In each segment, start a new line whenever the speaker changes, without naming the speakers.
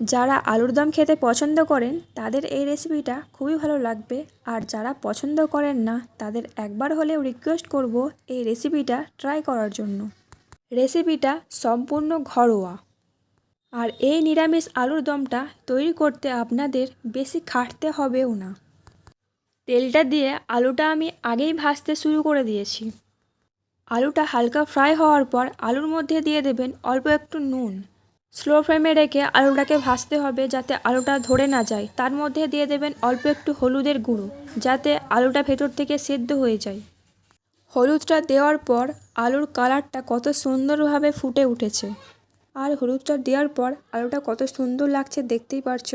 যারা আলুর দম খেতে পছন্দ করেন, তাদের এই রেসিপিটা খুবই ভালো লাগবে। আর যারা পছন্দ করেন না, তাদের একবার হলেও রিকোয়েস্ট করব এই রেসিপিটা ট্রাই করার জন্য। রেসিপিটা সম্পূর্ণ ঘরোয়া। আর এই নিরামিষ আলুর দমটা তৈরি করতে আপনাদের বেশি খাটতে হবেও না। তেলটা দিয়ে আলুটা আমি আগেই ভাজতে শুরু করে দিয়েছি। আলুটা হালকা ফ্রাই হওয়ার পর আলুর মধ্যে দিয়ে দেবেন অল্প একটু নুন। স্লো ফ্লেমে রেখে আলুটাকে ভাজতে হবে যাতে আলুটা ধরে না যায়। তার মধ্যে দিয়ে দেবেন অল্প একটু হলুদের গুঁড়ো, যাতে আলুটা ভেতর থেকে সেদ্ধ হয়ে যায়। হলুদটা দেওয়ার পর আলুর কালারটা কত সুন্দরভাবে ফুটে উঠেছে। আর হলুদটা দেওয়ার পর আলুটা কত সুন্দর লাগছে দেখতেই পারছ।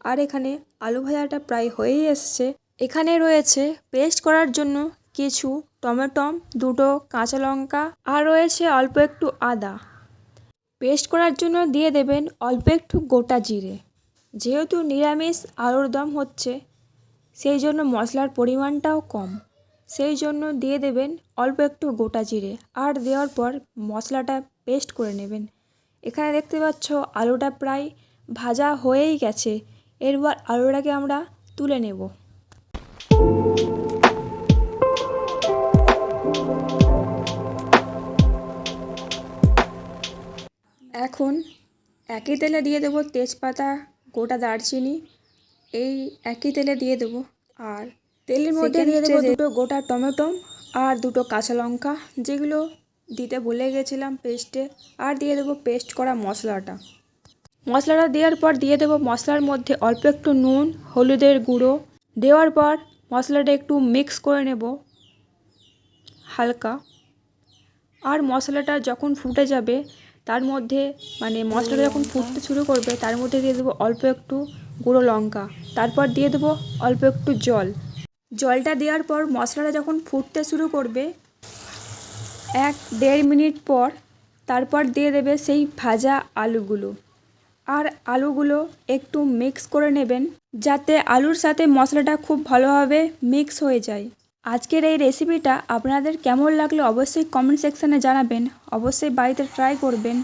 আর এখানে আলু ভাজাটা প্রায় হয়েই এসছে। এখানে রয়েছে পেস্ট করার জন্য কিছু টমেটম দুটো কাঁচা লঙ্কা, আর রয়েছে অল্প একটু আদা। পেস্ট করার জন্য দিয়ে দেবেন অল্প একটু গোটা জিরে। যেহেতু নিরামিষ আলুর দম হচ্ছে, সেই জন্য মশলার পরিমাণটাও কম। সেই জন্য দিয়ে দেবেন অল্প একটু গোটা জিরে আর দেওয়ার পর মশলাটা পেস্ট করে নেবেন। এখানে দেখতে পাচ্ছ আলুটা প্রায় ভাজা হয়েই গেছে। এরপর আলুটাকে আমরা তুলে নেব। এখন একই তেলে দিয়ে দেবো তেজপাতা গোটা দারচিনি এই একই তেলে দিয়ে দেবো। আর তেলের মধ্যে দিয়ে দেবো দুটো গোটা টমেটো আর দুটো কাঁচা লঙ্কা যেগুলো দিতে ভুলে গেছিলাম পেস্টে। আর দিয়ে দেবো পেস্ট করা মশলাটা। মশলাটা দেওয়ার পর দিয়ে দেবো মশলার মধ্যে অল্প একটু নুন হলুদের গুঁড়ো। দেওয়ার পর মশলাটা একটু মিক্স করে নেব হালকা। আর মশলাটা যখন ফুটে যাবে তার মধ্যে মানে মশলাটা যখন ফুটতে শুরু করবে, তার মধ্যে দিয়ে দেবো অল্প একটু গুঁড়ো লঙ্কা। তারপর দিয়ে দেবো অল্প একটু জল। জলটা দেওয়ার পর মশলাটা যখন ফুটতে শুরু করবে, এক দেড় মিনিট পর তারপর দিয়ে দেবে সেই ভাজা আলুগুলো। আর আলুগুলো একটু মিক্স করে নেবেন, যাতে আলুর সাথে মশলাটা খুব ভালোভাবে মিক্স হয়ে যায়। আজকের এই রেসিপিটা আপনাদের কেমন লাগল অবশ্যই কমেন্ট সেকশানে জানাবেন। অবশ্যই বাড়িতে ট্রাই করবেন।